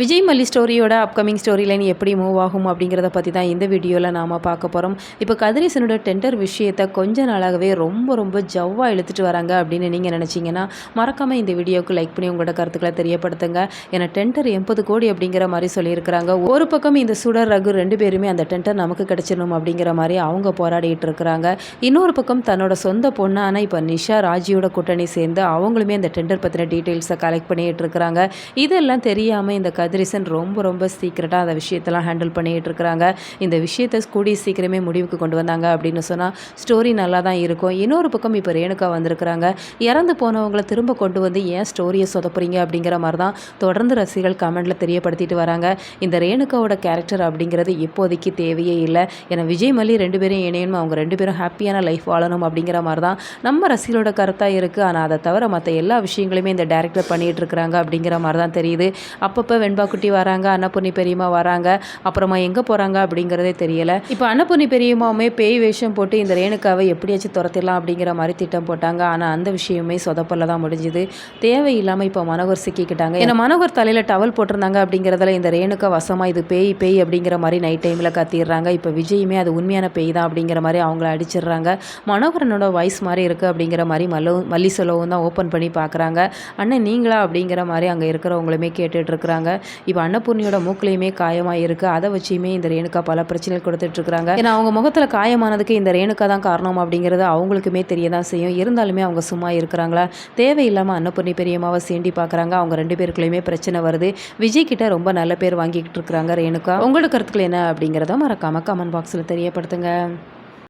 விஜய் மல்லி ஸ்டோரியோட upcoming story line எப்படி move ஆகும் அப்படிங்கிறத பற்றி தான் இந்த வீடியோவில் நாம் பார்க்க போகிறோம் இப்போ கதிரேசனோட டெண்டர் விஷயத்தை கொஞ்ச நாளாகவே ரொம்ப ரொம்ப ஜவ்வாக இழுத்துட்டு வராங்க அப்படின்னு நீங்கள் நினச்சிங்கன்னா மறக்காமல் இந்த வீடியோவுக்கு லைக் பண்ணி உங்களோட கருத்துக்களை தெரியப்படுத்துங்க. ஏன்னா டெண்டர் எண்பது கோடி அப்படிங்கிற மாதிரி சொல்லியிருக்கிறாங்க. ஒரு பக்கம் இந்த சுடர் ரகு ரெண்டு பேருமே அந்த டெண்டர் நமக்கு கிடைச்சிடணும் அப்படிங்கிற மாதிரி அவங்க போராடிட்டு இருக்கிறாங்க. இன்னொரு பக்கம் தன்னோட சொந்த பொண்ணான இப்போ நிஷா ராஜியோட கூட்டணி சேர்ந்து அவங்களுமே அந்த டெண்டர் பற்றின டீட்டெயில்ஸை கலெக்ட் பண்ணிட்டு இருக்கிறாங்க. இதெல்லாம் தெரியாமல் இந்த கதிரேசன் ரொம்ப ரொம்ப சீக்கிரட்டாக அந்த விஷயத்தெல்லாம் ஹேண்டில் பண்ணிகிட்டு இருக்கிறாங்க இந்த விஷயத்தை கூடிய சீக்கிரமே முடிவுக்கு கொண்டு வந்தாங்க அப்படின்னு சொன்னால் ஸ்டோரி நல்லா தான் இருக்கும். இன்னொரு பக்கம் இப்போ ரேணுகா வந்திருக்கிறாங்க. இறந்து போனவங்கள திரும்ப கொண்டு வந்து ஏன் ஸ்டோரியை சொதப்புறீங்க அப்படிங்கிற மாதிரி தான் தொடர்ந்து ரசிகர்கள் கமெண்டில் தெரியப்படுத்திட்டு வராங்க. இந்த ரேணுகாவோட கேரக்டர் அப்படிங்கிறது இப்போதைக்கு தேவையே இல்லை. ஏன்னா விஜய் மல்லி ரெண்டு பேரும் இணையணும்? அவங்க ரெண்டு பேரும் ஹாப்பியான லைஃப் வாழணும் அப்படிங்கிற மாதிரி தான் நம்ம ரசிகளோட கருத்தாக இருக்குது ஆனால் அதை தவிர மற்ற எல்லா விஷயங்களையுமே இந்த டேரக்டர் பண்ணிகிட்டு இருக்கிறாங்க அப்படிங்கிற மாதிரி தான் தெரியுது. அப்பப்போ வெண்பா குட்டி வராங்க அன்னபூர்ணி பெரியம்மா வராங்க அப்புறமா எங்கே போகிறாங்க அப்படிங்கிறதே தெரியல. இப்போ அன்னபூர்ணி பெரியம்மாவுமே பேய் வேஷம் போட்டு இந்த ரேணுக்காவை எப்படியாச்சும் துரத்திடலாம் அப்படிங்கிற மாதிரி திட்டம் போட்டாங்க. ஆனால் அந்த விஷயமே சொதப்பல்ல தான் முடிஞ்சுது. தேவையில்லாமல் இப்போ மனோகர் சிக்கிக்கிட்டாங்க. ஏன்னா மனோகர் தலையில் டவல் போட்டிருந்தாங்க அப்படிங்கிறதுல இந்த ரேணுக்கா வசமாக இது பேய் பேய் அப்படிங்கிற மாதிரி நைட் டைமில் கத்திடுறாங்க. இப்போ விஜயுமே அது உண்மையான பேய் தான் அப்படிங்கிற மாதிரி அவங்கள அடிச்சிடுறாங்க. மனோகரனோட வாய்ஸ் மாதிரி இருக்குது அப்படிங்கிற மாதிரி மல்லவும் மல்லி சொல்லவும் தான் ஓப்பன் பண்ணி பார்க்குறாங்க அண்ணன் நீங்களா அப்படிங்கிற மாதிரி அங்கே இருக்கிறவங்களுமே கேட்டுட்ருக்குறாங்க இப்போ அன்னபூர்ணியோட மூக்குலையுமே காயமாக இருக்குது அதை வச்சுமே இந்த ரேணுகா பல பிரச்சனைகள் கொடுத்துட்ருக்குறாங்க. ஏன்னா அவங்க முகத்தில் காயமானதுக்கு இந்த ரேணுகா தான் காரணம் அப்படிங்கிறது அவங்களுக்குமே தெரிய தான் செய்யும். இருந்தாலுமே அவங்க சும்மா இருக்கிறாங்களா? தேவையில்லாமல் அன்னபூர்ணி பெரியம்மாவை சேண்டி பார்க்குறாங்க. அவங்க ரெண்டு பேருக்குள்ளேயுமே பிரச்சனை வருது. விஜய் கிட்ட ரொம்ப நல்ல பேர் வாங்கிக்கிட்டு இருக்கிறாங்க ரேணுகா. உங்களோட கருத்துக்கள் என்ன அப்படிங்கிறத மறக்காமல் கமெண்ட் பாக்ஸில் தெரியப்படுத்துங்க.